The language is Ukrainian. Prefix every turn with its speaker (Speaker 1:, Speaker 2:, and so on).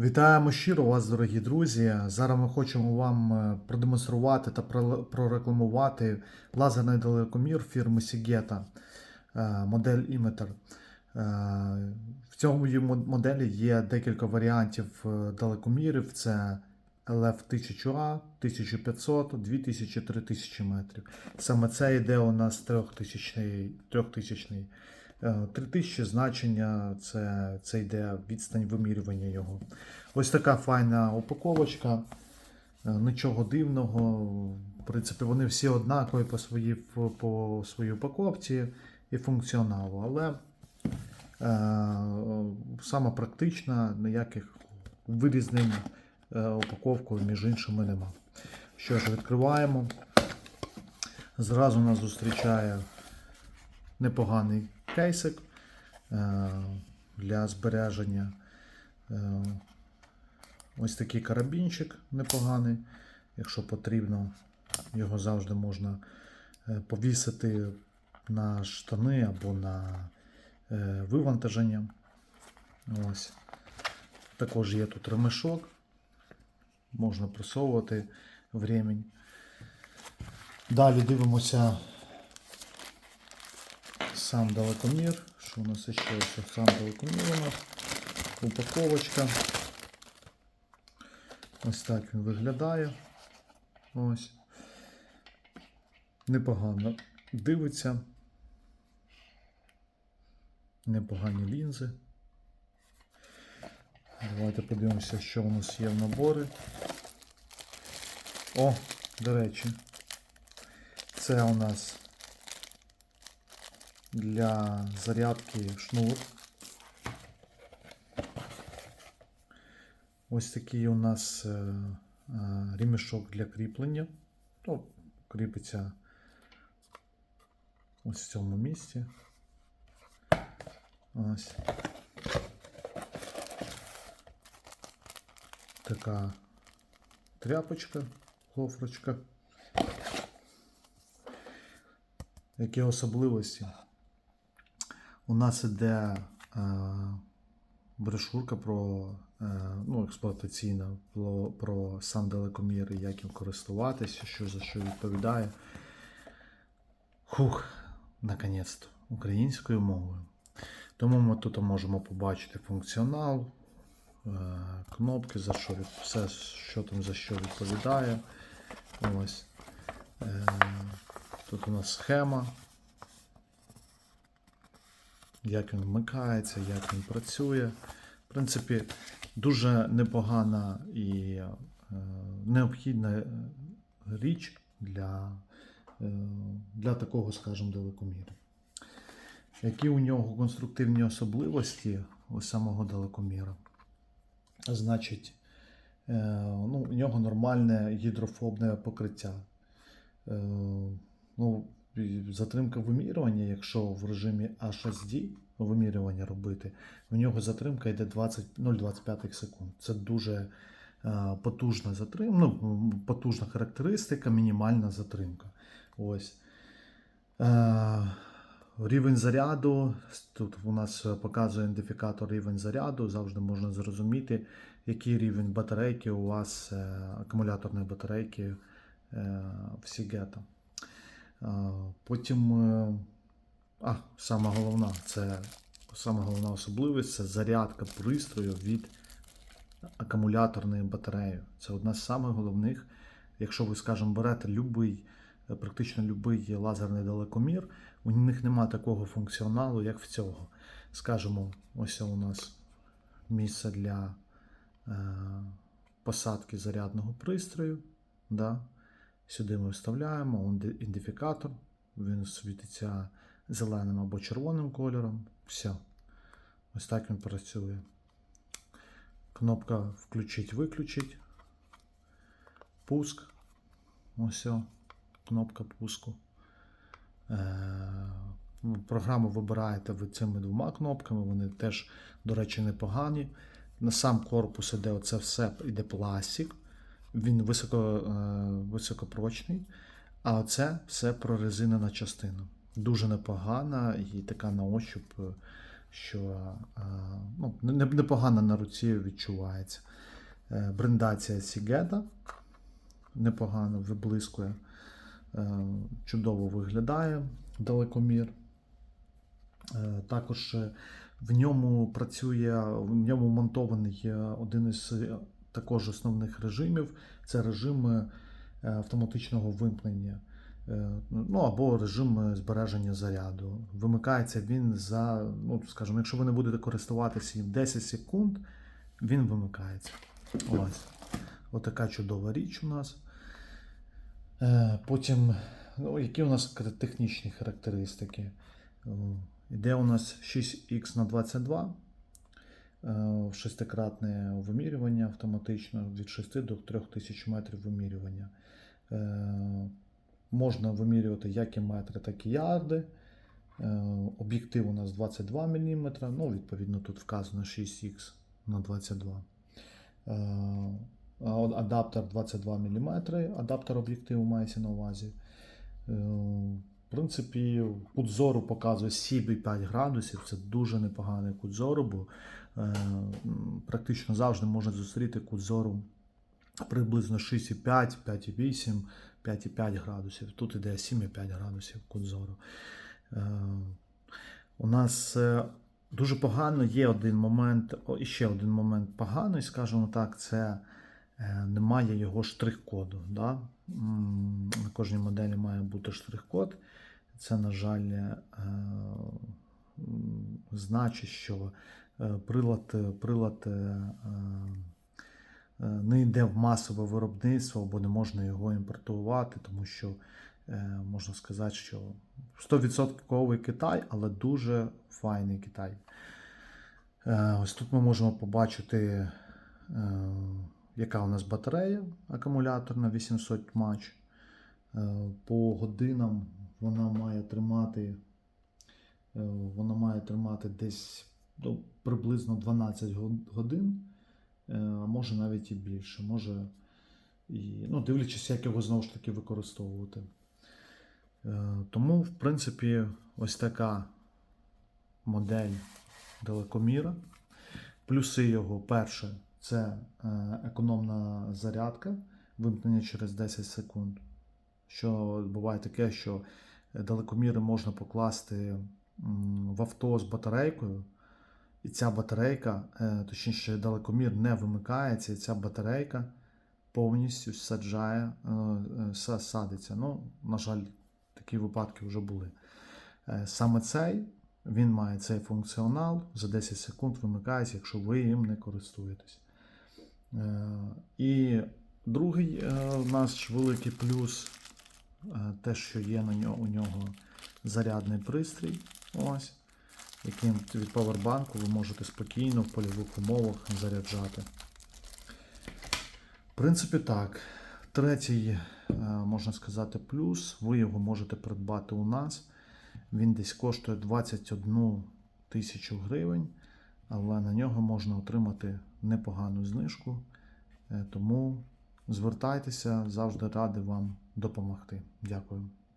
Speaker 1: Вітаємо щиро вас, дорогі друзі. Зараз ми хочемо вам е, продемонструвати та прорекламувати лазерний далекомір фірми Sigeta, е, модель Імметр. Е, В цьому моделі є декілька варіантів далекомірів. Це LF1000A, 1500, 2000, 3000 метрів. Саме це йде у нас 3000, 3000 Е, 3000 значення це, це йде відстань вимірювання його. Ось така файна упаковочка. Е, Нічого дивного. В принципі, вони всі однакові по своїй, по своїй упаковці і функціоналу. Але е, саме практична, ніяких вирізнень е, упаковкою між іншими нема. Що ж, відкриваємо. Зразу нас зустрічає непоганий кейсик е, для збереження. Е, Ось такий карабінчик непоганий. Якщо потрібно, його завжди можна е, повісити на штани або на вивантаження. Ось. Також є тут ремешок. Можна просовувати в. Далі дивимося сам далекомір. Що у нас ще сам далекомір у нас. Упаковочка. Ось так він виглядає. Ось. Непогано дивиться. Непогані лінзи. Давайте подивимося, що у нас є в наборі. О, до речі, це у нас для зарядки шнур. Ось такий у нас е, е, ремішок для кріплення. Ну, кріпиться ось в цьому місці. Ось. Така тряпочка, гофрочка. Які особливості? У нас іде е, брошурка про е, ну, експлуатаційна про, про сам далекомір і як їм користуватися, що за що відповідає. Хух, наконець-то, українською мовою. Тому ми тут можемо побачити функціонал, е, кнопки, за що все, що там за що відповідає. Ось. Тут у нас схема. Як він вмикається, як він працює. В принципі, дуже непогана і е, необхідна річ для, е, для такого, скажімо, далекоміра. Які у нього конструктивні особливості у самого далекоміра? Значить, е, ну, у нього нормальне гідрофобне покриття. Ну, затримка вимірювання, якщо в режимі HSD вимірювання робити, у нього затримка йде 20 0,25 секунд. Це дуже е, потужна затримка, ну, потужна характеристика, мінімальна затримка. Ось. Е, Рівень заряду. Тут у нас показує ідентифікатор рівень заряду. Завжди можна зрозуміти, який рівень батарейки у вас, е, акумуляторної батарейки в Sigeta. Потім, е, а, сама головна, це сама головна особливість це зарядка пристрою від акумуляторної батареї. Це одна з самих головних. Якщо ви, скажімо, берете любий, е, практично будь-який лазерний далекомір, у них немає такого функціоналу, як в цього. Скажімо, ось у нас місце для е, посадки зарядного пристрою. Да? Сюди ми вставляємо ідентифікатор, він світиться зеленим або червоним кольором. Все. Ось так він працює. Кнопка включить-виключить. Пуск. Ось. Кнопка пуску. Е, Програму вибираєте ви цими двома кнопками, вони теж, до речі, непогані. На сам корпус іде оце все іде пластик. Він високо, е, високопрочний, а оце все прорезинена частина. Дуже непогана і така на ощуп е, що е, ну, не- непогано на руці відчувається. Брендація Сігета непогано виблискує, чудово виглядає далекомір. Також в ньому працює, в ньому монтований один із також основних режимів це режим е, автоматичного вимкнення. Е, Ну або режим е, збереження заряду. Вимикається він за, ну скажімо, якщо ви не будете користуватися їм 10 секунд, він вимикається. Ось. Отака чудова річ у нас. Потім, ну, які у нас технічні характеристики? Е, Іде у нас 6х на 22, е, шестикратне вимірювання автоматично від 6 до 3000 метрів вимірювання. Е, Можна вимірювати як і метри, так і ярди. Е, Об'єктив у нас 22 мм, ну, відповідно, тут вказано 6х на 22. Е, а от Адаптер 22 мм, адаптер об'єктиву мається на увазі. В принципі, кут зору показує 7,5 градусів. Це дуже непоганий кут зору, бо е, практично завжди можна зустріти кут зору приблизно 6,5, 5,8, 5,5 градусів. Тут іде 7,5 градусів кут зору. Е, У нас е, дуже погано є один момент, і ще один момент поганий, скажімо так, це е, немає його штрих-коду. Да? На кожній моделі має бути штрих-код. Це, на жаль, е, значить, що е, прилад, прилад е, е, не йде в масове виробництво, або не можна його імпортувати, тому що можна сказати, що 100% Китай, але дуже файний Китай. Ось тут ми можемо побачити, яка у нас батарея акумуляторна 800 матч. По годинам вона має тримати, е, вона має тримати десь ну, приблизно 12 годин, е, а може навіть і більше. Може, і, ну, дивлячись, як його знову ж таки використовувати. Е, Тому, в принципі, ось така модель далекоміра. Плюси його перше це економна зарядка, вимкнення через 10 секунд. Що буває таке, що далекоміри можна покласти в авто з батарейкою, і ця батарейка, е, точніше, далекомір не вимикається, і ця батарейка повністю саджає, е, е, са- садиться. Ну, на жаль, такі випадки вже були. Саме цей він має цей функціонал за 10 секунд вимикається, якщо ви їм не користуєтесь. І другий наш великий плюс те, що є на нього, у нього зарядний пристрій, ось, яким від павербанку ви можете спокійно в польових умовах заряджати. В принципі, так. Третій, е, можна сказати, плюс. Ви його можете придбати у нас. Він десь коштує 21 тисячу гривень, але на нього можна отримати непогану знижку. Е, Тому звертайтеся, завжди радий вам допомогти. Дякую.